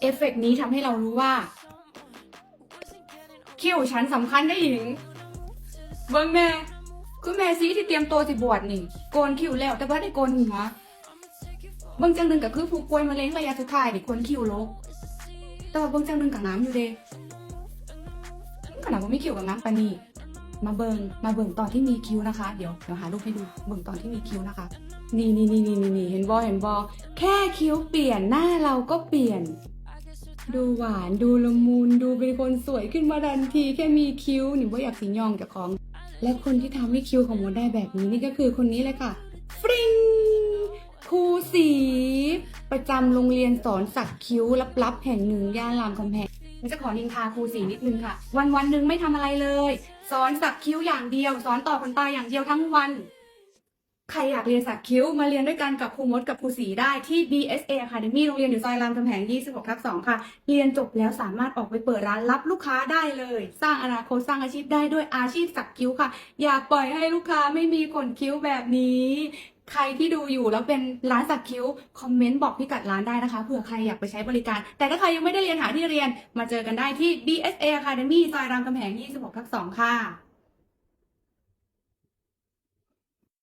เอฟเฟกต์นี้ทำให้เรารู้ว่า คิวฉันสำคัญได้หญิง เบิ้งแม่คือแม่ซีที่เตรียมตัวสิบวชนี่ โกนคิวแล้วแต่ว่าได้โกนหัวเบิ้งจังหนึ่งก็คือผู้ป่วยมะเร็งระยะสุดท้ายนี่ควรคิวลกแต่ว่าเบิ้งจังหนึ่งกับน้ำอยู่เด้ขนาดว่าไม่คิวกับน้ำปานนี่ มาเบิงมาเบิงตอนที่มีคิวนะคะ เดี๋ยวเดี๋ยวหารูปให้ดูเบิงตอนที่มีคิวนะคะ นี่นี่นี่นี่นี่นี่เห็นบอเห็นบอแค่คิ้วเปลี่ยนหน้าเราก็เปลี่ยน ดูหวานดูละมุนดูเป็นคนสวยขึ้นมาทันทีแค่มีคิ้วหนิว่าอยากสียองจากของ และคนที่ทำให้คิ้วของมดได้แบบนี้นี่ก็คือคนนี้เลยค่ะฟริงครูสีประจำโรงเรียนสอนสักคิ้วลับๆแห่งหนึ่งย่านรามคำแหงจะขอนินทาครูสีนิดนึงค่ะ วันวันหนึ่งไม่ทำอะไรเลย สอนสักคิ้วอย่างเดียว สอนต่อขนตาอย่างเดียวทั้งวัน ใครอยากเรียนสักคิ้วมาเรียนด้วยกันกับครูมดกับครูสีได้ที่ BSA Academy โรงเรียนอยู่ซอยรามคำแหง 26ทับ2ค่ะ เรียนจบแล้วสามารถออกไปเปิดร้านรับลูกค้าได้เลย สร้างอนาคตสร้างอาชีพได้ด้วยอาชีพสักคิ้วค่ะ อย่าปล่อยให้ลูกค้าไม่มีขนคิ้วแบบนี้ ใครที่ดูอยู่แล้วเป็นร้านสักคิ้ว คอมเมนต์บอกพิกัดร้านได้นะคะเผื่อใครอยากไปใช้บริการ แต่ถ้าใครยังไม่ได้เรียนหาที่เรียนมาเจอกันได้ที่ BSA Academy ซอยรามคำแหง 26ทับ2ค่ะ